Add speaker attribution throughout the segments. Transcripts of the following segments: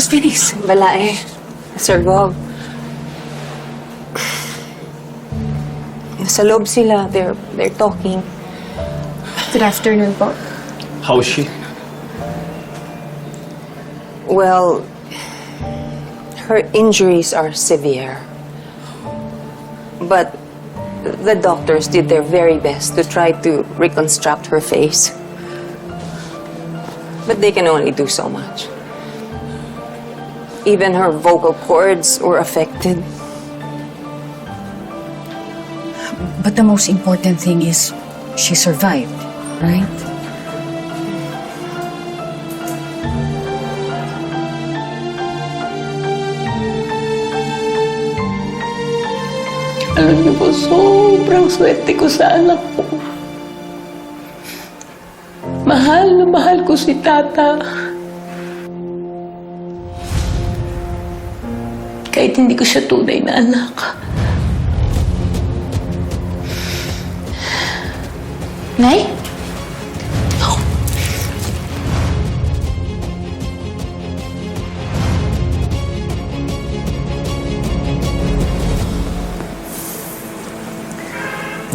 Speaker 1: How's Venice?
Speaker 2: Wala eh. Sir Gov. Nasa loob sila. They're, they're talking.
Speaker 3: Good afternoon po.
Speaker 4: How is she?
Speaker 2: Well, her injuries are severe. But the doctors did their very best to try to reconstruct her face. But they can only do so much. Even her vocal cords were affected.
Speaker 1: But the most important thing is she survived, right?
Speaker 5: Alam niyo po, sobrang swerte ko sa anak ko. Mahal na mahal ko si Tata. Kahit hindi ko siya tunay na anak.
Speaker 3: Nay?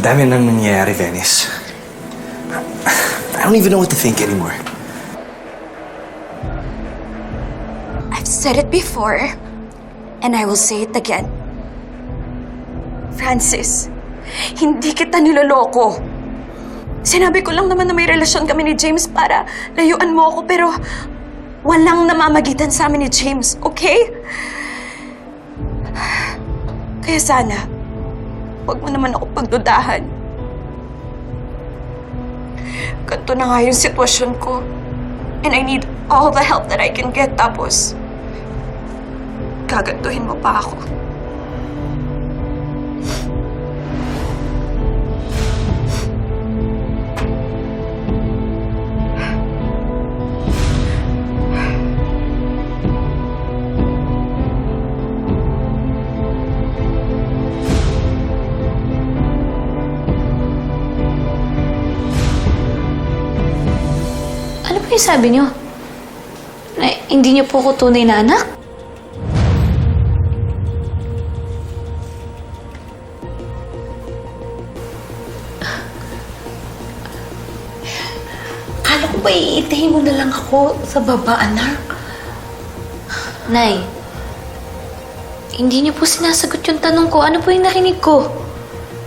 Speaker 6: Dami nang nangyayari, Venice. I don't even know what to think anymore.
Speaker 7: I've said it before, and I will say it again. Francis, hindi kita niloloko. Sinabi ko lang naman na may relasyon kami ni James para layuan mo ako, pero walang namamagitan sa amin ni James, okay? Kaya sana, huwag mo naman ako pagdudahan. Ganito na nga yung sitwasyon ko. And I need all the help that I can get. Tapos, gagantuhin mo pa ako.
Speaker 3: Ano po yung sabi niyo? Na hindi niyo po ako tunay na anak?
Speaker 5: Ba iitahin mo na lang ako sa baba, anak?
Speaker 3: Nay, hindi niyo po sinasagot yung tanong ko. Ano po yung narinig ko?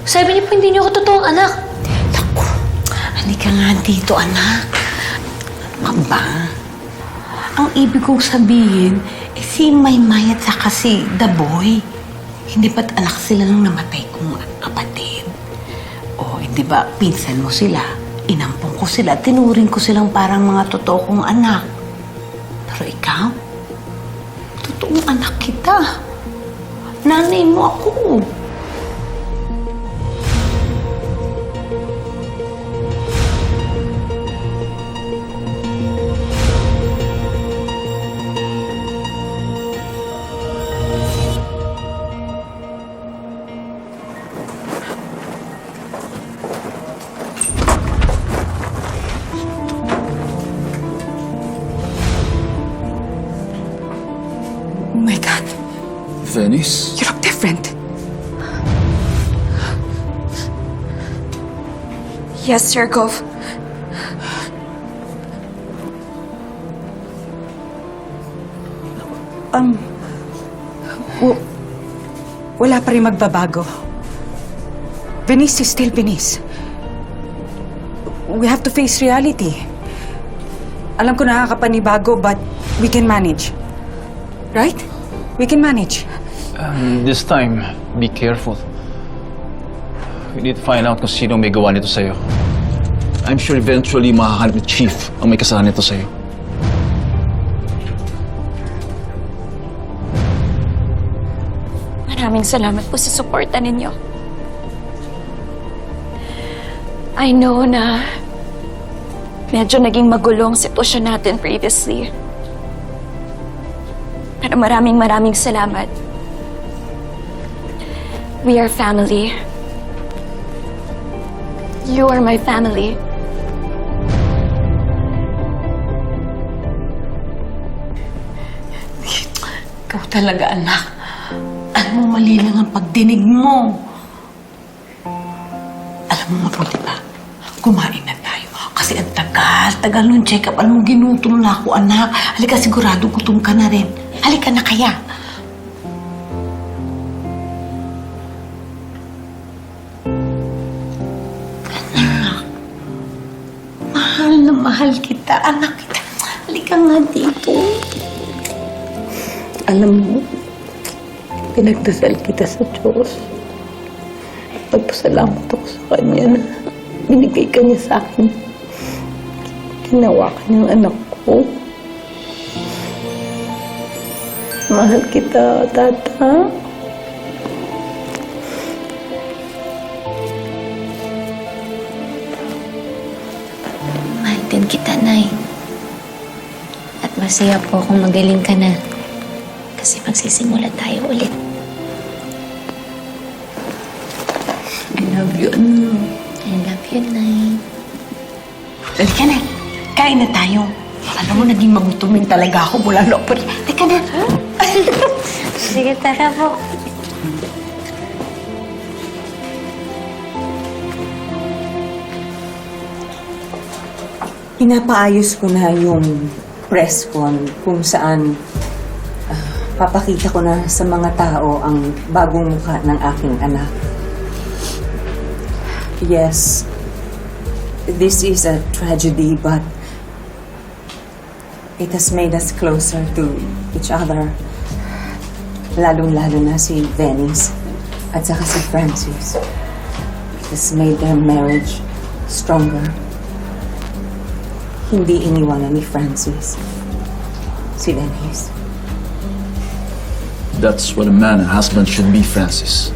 Speaker 3: Sabi niyo po hindi niyo ako totoong anak.
Speaker 5: Naku, halika nga dito, anak. Ano? Ang ibig kong sabihin, eh, si Maymay at saka si The Boy, hindi ba't anak sila nung namatay kong kapatid? O, hindi ba, pinsan mo sila, inampong ko sila, tinuring ko silang parang mga totoo kong anak. Pero ikaw, totoong anak kita. Nanay mo ako.
Speaker 1: My God,
Speaker 4: Venice?
Speaker 1: you look different.
Speaker 7: Yes, Sir Gov.
Speaker 1: Um, w- wala pa rin magbabago. Venice is still Venice. We have to face reality. Alam ko nakakapanibago, but we can manage. Right? We can manage.
Speaker 4: Um, this time, be careful. We need to find out kung sino may gawa nito sa'yo. I'm sure eventually makahanap ni Chief ang may kasalanan nito sa'yo.
Speaker 7: Maraming salamat po sa suporta ninyo. I know na medyo naging magulo ang sitwasyon natin previously. Pero maraming maraming salamat. We are family. You are my family.
Speaker 5: Ikaw talaga, anak. Alam mo, mali lang ang pagdinig mo. Alam mo, mabuti pa. Kumain na tayo. Kasi ang tagal, tagal nung check-up. Alam mo, ginutom na ako, anak. Halika, sigurado gutom ka na rin. Halika na kaya. Anak, mahal na mahal kita. Anak kita. Halika nga dito. Alam mo, pinagdasal kita sa Diyos. Pagpasalamat ako sa Kanya na binigay ka niya sa akin. Ginawa ka niyang anak ko. Mahal kita, Tata.
Speaker 3: Mahal din kita, Nay. At masaya po kung magaling ka na. Kasi magsisimula tayo ulit.
Speaker 5: I love you, anak.
Speaker 3: I love you, Nay.
Speaker 5: Halika na. Kain na tayo. Alam mo, naging magutumin talaga ako mula noon. Halika na.
Speaker 3: Sige, tara po.
Speaker 2: Pinapaayos ko na yung press con kung saan ah, papakita ko na sa mga tao ang bagong mukha ng aking anak. Yes, this is a tragedy but it has made us closer to each other. Lalong-lalo na si Venice at saka si Francis. It has made their marriage stronger hindi iniwanan ni Francis. Si Dennis.
Speaker 4: That's what a man and husband should be, Francis.